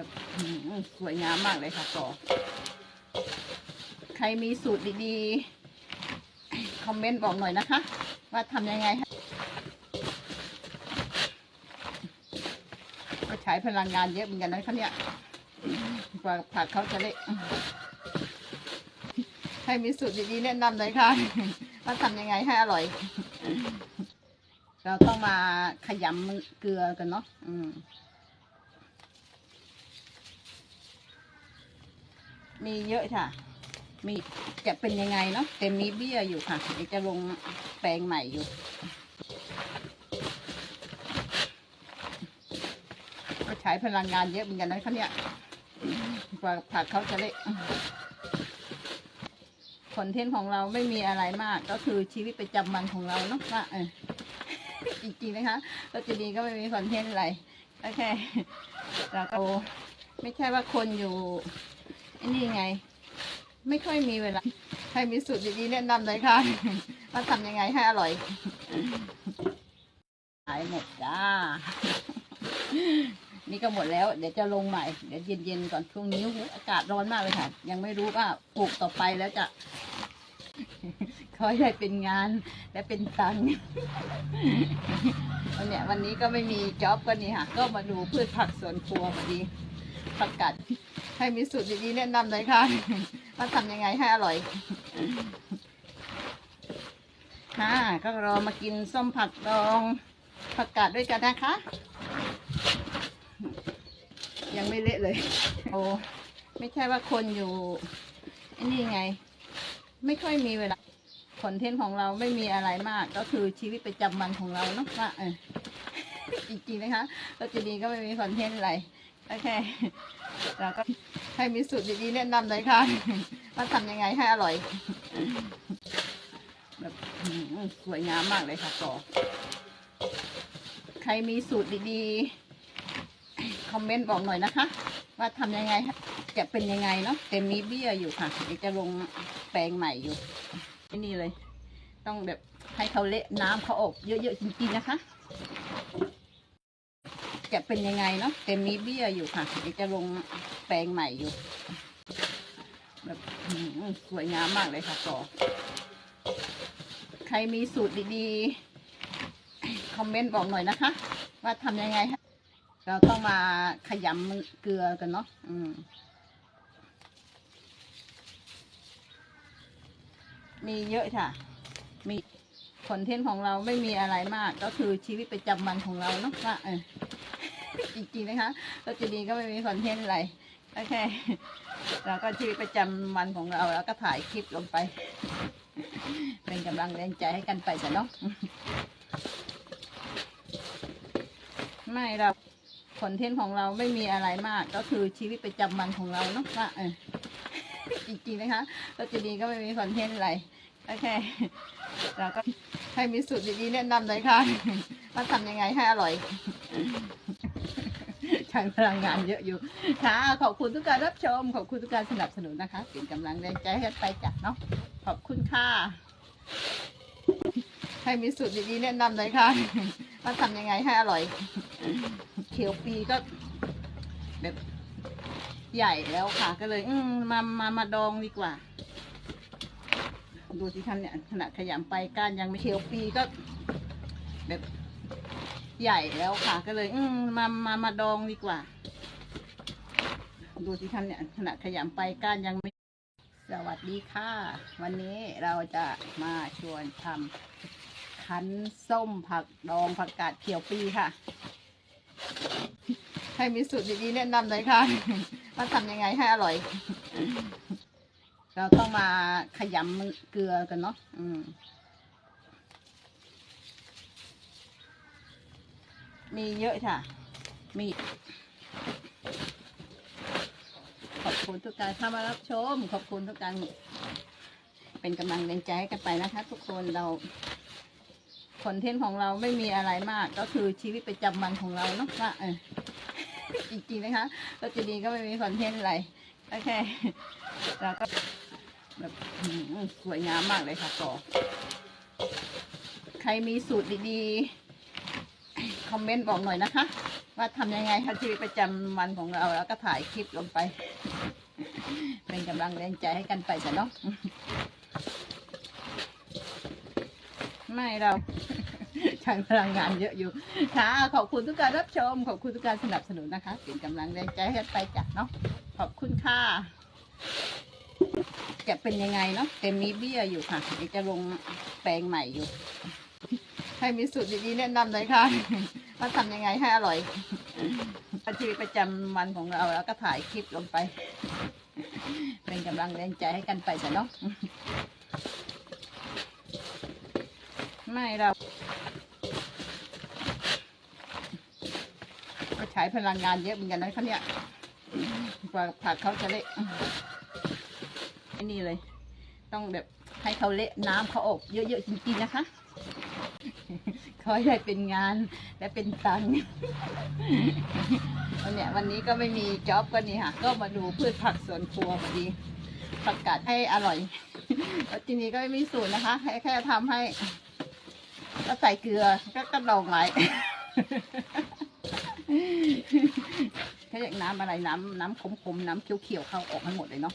แบบสวยงามมากเลยค่ะต่อ ใครมีสูตรดีๆ คอมเมนต์บอกหน่อยนะคะ ว่าทำยังไงให้ก็ใช้พลังงานเยอะเหมือนกันนะคะเนี่ยกว่าผักเขาจะได้ให้มีสูตรดีๆแนะนำหน่อยค่ะว่าทำยังไงให้อร่อย เราต้องมาขยำเกลือกันเนาะอืม มีเยอะค่ะ มีจะเป็นยังไงเนาะแต่มีเบี้ยอยู่ค่ะเดี๋ยวจะลงแปลงใหม่อยู่ ก็ใช้พลังงานเยอะเหมือนกันนะคะเนี่ยกว่าผักเขาจะได้คอนเทนต์ของเราไม่มีอะไรมาก ก็คือชีวิตประจำวันของเราเนาะว่าเออจริงๆนะคะก็จะดีก็ไม่มีคอนเทนต์อะไรโอเคเราก็ไม่ใช่ว่าคนอยู่ อ้นี่ไง ไม่ค่อยมีเวลา ใครมีสูตรดีๆแนะนำเลยค่ะว่าทำยังไงให้อร่อยขายหมดจ้า นี่ก็หมดแล้ว เดี๋ยวจะลงใหม่ เดี๋ยวเย็นๆก่อนช่วงนี้อากาศร้อนมากเลยค่ะ ยังไม่รู้ว่าปลูกต่อไปแล้วจะขอให้ได้เป็นงานและเป็นตังค์วันเนี้ยวันนี้ก็ไม่มีจ็อบก็นี่ค่ะ ก็มาดูพืชผักสวนครัวพอดีผักกัด ให้มีสูตรดีๆแนะนำเลยค่ะว่าทำยังไงให้อร่อย ค่ะ ก็รอมากินส้มผักดองผักกาดด้วยกันนะคะ ยังไม่เละเลย โอ้ไม่ใช่ว่าคนอยู่ไอ้นี่ไง ไม่ค่อยมีเวลาคอนเทนต์ของเราไม่มีอะไรมาก ก็คือชีวิตประจำวันของเราเนาะว่าเออจริงๆนะคะ ก็จะดีก็ไม่มีคอนเทนต์อะไร โอเคเราก็ให้มีสูตรดีๆแนะนำเลยค่ะว่าทำยังไงให้อร่อย แบบอื้อหือสวยงามมากเลยค่ะต่อใครมีสูตรดีๆ คอมเมนต์บอกหน่อยนะคะ ว่าทำยังไงจะเป็นยังไงเนาะแต่มีเบี้ยอยู่ค่ะเดี๋ยวจะลงแปลงใหม่อยู่ นี่เลย ต้องแบบให้เขาเละน้ำเขาอบเยอะๆจริงๆนะคะ จะเป็นยังไงเนาะแต่มีเบี้ยอยู่ค่ะเดี๋ยวจะลงแปลงใหม่อยู่แบบสวยงามมากเลยค่ะต่อ ใครมีสูตรดีๆ คอมเมนต์บอกหน่อยนะคะ ว่าทำยังไง เราต้องมาขยำเกลือกันเนาะอืมมีเยอะค่ะ มี คอนเทนต์ของเราไม่มีอะไรมาก ก็คือชีวิตประจำวันของเราเนาะว่าเออจริงๆนะคะก็จะดีก็ไม่มีคอนเทนต์อะไรโอเคเราก็ชีวิตประจำวันของเราแล้วก็ถ่ายคลิปลงไป เป็นกำลังแรงใจให้กันไปจ้ะเนาะไม่เราคอนเทนต์ของเราไม่มีอะไรมาก ก็คือชีวิตประจำวันของเราเนาะว่าเออจริงๆนะคะก็จะดีก็ไม่มีคอนเทนต์อะไร โอเคเราก็ให้มีสูตรดีๆแนะนำเลยค่ะว่าทำยังไงให้อร่อย ใช้พลังงานเยอะอยู่ค่ะขอบคุณทุกการรับชม ขอบคุณทุกการสนับสนุนนะคะเป็นกำลังแรงใจให้กันไปจ้ะเนาะขอบคุณค่ะให้มีสูตรดีๆแนะนำเลยค่ะว่าทำยังไงให้อร่อย เขียวปีก็แบบใหญ่แล้วค่ะ ก็เลย อืมมามามาดองดีกว่า ดูสิท่านเนี่ยขนาดขยำไปก้านยังไม่เขียวปีก็ แบบใหญ่แล้วค่ะ ก็เลย อืมมามามาดองดีกว่า ดูสิท่านเนี่ยขนาดขยำไปก้านยังไม่ สวัสดีค่ะ วันนี้เราจะมาชวนทำคั้นส้มผักดองผักกาดเขียวปีค่ะ ให้มีสูตรดีๆแนะนำเลยค่ะว่าทำยังไงให้อร่อย เราต้องมาขยำเกลือกันเนาะอืมมีเยอะค่ะ มี ขอบคุณทุกการเข้ามารับชม ขอบคุณทุกการเป็นกำลังแรงใจให้กันไปนะคะ ทุกคนเราคอนเทนต์ของเราไม่มีอะไรมาก ก็คือชีวิตประจำวันของเราเนาะว่าเออจริงๆนะคะก็จะดีก็ไม่มีคอนเทนต์อะไรโอเคเราก็ แบบสวยงามมากเลยค่ะต่อใครมีสูตรดีๆ คอมเมนต์บอกหน่อยนะคะว่าว่าทำยังไงคะชีวิตประจำวันของเราแล้วก็ถ่ายคลิปลงไป เป็นกำลังแรงใจให้กันไปจ้ะเนาะไม่เราใช้พลังงานเยอะอยู่ค่ะขอบคุณทุกการรับชม ขอบคุณทุกการสนับสนุนนะคะเป็นกำลังแรงใจให้กันไปจ้ะเนาะขอบคุณค่ะ จะเป็นยังไงเนาะเต็มมีเบี้ยอยู่ค่ะเดี๋ยวจะลงแปลงใหม่อยู่ ให้มีสูตรดีๆแนะนำเลยค่ะว่าทำยังไงให้อร่อยชีวิตประจำวันของเราแล้วก็ถ่ายคลิปลงไป เป็นกำลังแรงใจให้กันไปจ้ะเนาะไม่เราก็ใช้พลังงานเยอะเหมือนกันนะคะเนี่ยกว่าผักเขาจะเละ อ้นี่เลย ต้องแบบให้เขาเละน้ำเขาออกเยอะๆจริงๆนะคะขอให้ได้เป็นงานและเป็นตังค์วันเนี่ยวันนี้ก็ไม่มีจ็อบก็นี่ค่ะ ก็มาดูพืชผักสวนครัวพอดีผักกาดให้อร่อยแล้วทีนี้ก็ไม่มีสูตรนะคะแค่ทำให้ ก็ใส่เกลือก็กระดองไหลแค่อยางน้ำอะไรน้ำน้ำขมๆ น้ำเขียวๆเข้าออกให้หมดเลยเนาะ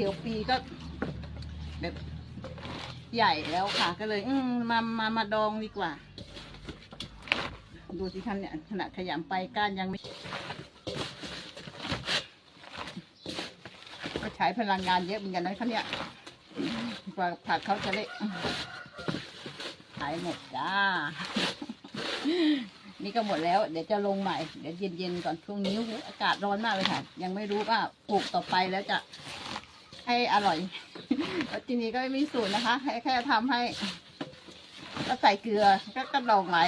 ขียวปีก็ แบบใหญ่แล้วค่ะ ก็เลย อืมมามามาดองดีกว่า ดูสิคะเนี่ยขนาดขยำไปก้านยังไม่ ก็ใช้พลังงานเยอะเหมือนกันนะคะเนี่ยกว่าผักเขาจะเละขายหมดจ้า นี่ก็หมดแล้ว เดี๋ยวจะลงใหม่ เดี๋ยวเย็นๆก่อนช่วงนี้โอ้โหอากาศร้อนมากเลยค่ะ ยังไม่รู้ว่าปลูกต่อไปแล้วจะ ให้อร่อยแล้วทีนี้ก็ไม่มีสูตรนะคะให้แค่ทำให้ ก็ใส่เกลือก็กระดองไหล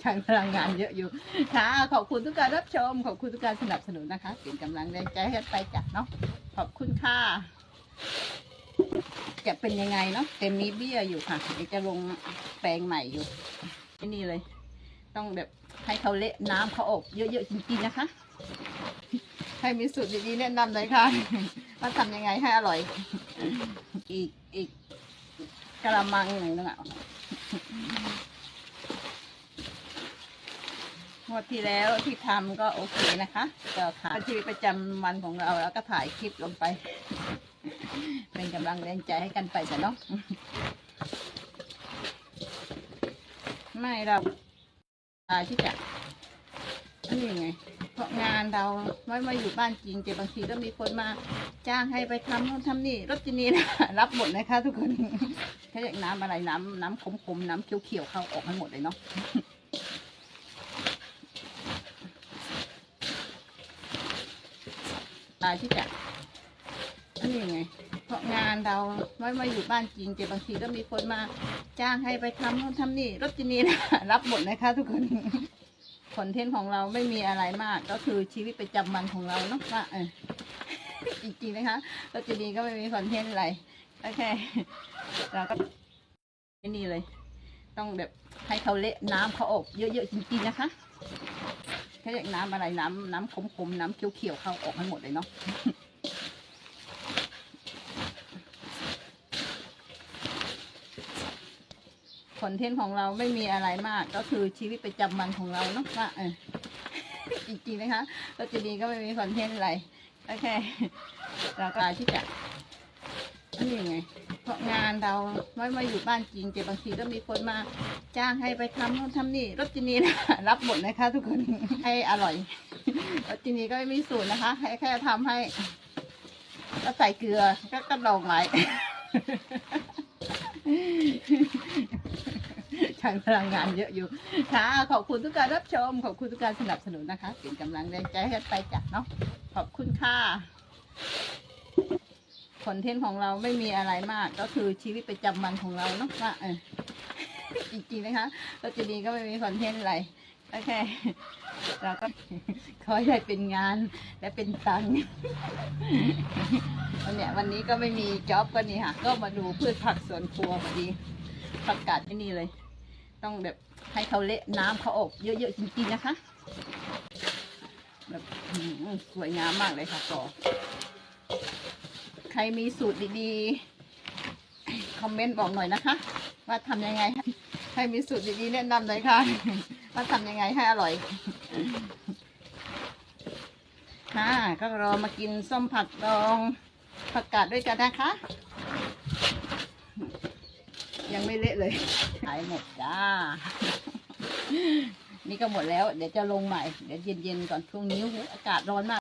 ใช้พลังงานเยอะอยู่ค่ะขอบคุณทุกการรับชม ขอบคุณทุกการสนับสนุนนะคะเป็นกำลังแรงใจให้กันไปจ้ะเนาะขอบคุณค่ะจะเป็นยังไงเนาะเต็มมีเบี้ยอยู่ค่ะเดี๋ยวจะลงแปลงใหม่อยู่นี่เลย ต้องแบบให้เขาเละน้ำเขาออกเยอะๆจริงๆนะคะ ให้มีสูตรดีๆแนะนำเลยค่ะว่าทำยังไงให้อร่อย อีกอีกกระมังหนึ่งนึงอะงวดที่แล้วที่ทำก็โอเคนะคะก็ค่ะชีวิตประจำวันของเราแล้วก็ถ่ายคลิปลงไป เป็นกำลังแรงใจให้กันไปจ้ะเนาะไม่เราตายที่จะนี่ไง เพราะงานเราไม่มาอยู่บ้านจริงแต่บางทีก็มีคนมาจ้างให้ไปทำนู่นทำนี่รถจีนีนะรับหมดนะคะทุกคนแค่อย่างน้ำอะไรน้ำน้ำขมๆน้ำเขียวๆเข้าออกให้หมดเลยเนาะตายที่จะนี่ไง เพราะงานเราไม่มาอยู่บ้านจริงแต่บางทีก็มีคนมาจ้างให้ไปทำนู่นทำนี่รถจีนีนะรับหมดนะคะทุกคน คอนเทนต์ของเราไม่มีอะไรมาก ก็คือชีวิตประจำวันของเราเนาะว่าเออจริงๆนะคะก็จะดีก็ไม่มีคอนเทนต์อะไรโอเคเราก็นี่เลย ต้องแบบให้เขาเละน้ำเขาอบเยอะๆจริงๆนะคะแค่อยากน้ำอะไรน้ำน้ำขมๆน้ำเขียวๆเข้าออกให้หมดเลยเนาะ คอนเทนต์ของเราไม่มีอะไรมาก ก็คือชีวิตประจำวันของเราเนาะว่าเออจริงๆนะคะรถจีนีก็ไม่มีคอนเทนต์อะไรโอเคเราก็ที่จะนี่ไง เพราะงานเราไม่มาอยู่บ้านจริงแต่บางทีก็มีคนมาจ้างให้ไปทำนู่นทำนี่รถจีนีนะรับหมดนะคะ ทุกคนให้อร่อยรถจีนีก็ไม่มีสูตรนะคะให้แค่ทำให้ก็ใส่เกลือก็กระดองไหล ใช้พลังงานเยอะอยู่ค่ะขอบคุณทุกการรับชม ขอบคุณทุกการสนับสนุนนะคะเป็นกำลังแรงใจให้กันไปจ้ะเนาะขอบคุณค่ะคอนเทนต์ของเราไม่มีอะไรมาก ก็คือชีวิตประจำวันของเราเนาะว่าเออจริงๆนะคะรถจีนีก็ไม่มีคอนเทนต์อะไรโอเคเราก็ขอให้เป็นงานและเป็นตังค์วันเนี้ยวันนี้ก็ไม่มีจ็อบก็นี่ค่ะ ก็มาดูพืชผักสวนครัวพอดีผักกาดที่นี่เลย ต้องแบบให้เขาเละน้ำเขาออกเยอะๆจริงๆนะคะ แบบสวยงามมากเลยค่ะต่อขรมีสูตรดีๆ คอมเมนต์บอกหน่อยนะคะ ว่าทำยังไงให้ให้มีสูตรดีๆแนะนำหน่อยค่ะ ว่าทำยังไงให้อร่อยค่ะก็รอมากินส้มผักดองผักกาดด้วยกันนะคะ ยังไม่เละเลยขายหมดจ้า นี่ก็หมดแล้ว เดี๋ยวจะลงใหม่ เดี๋ยวเย็นๆก่อนช่วงนี้อากาศร้อนมาก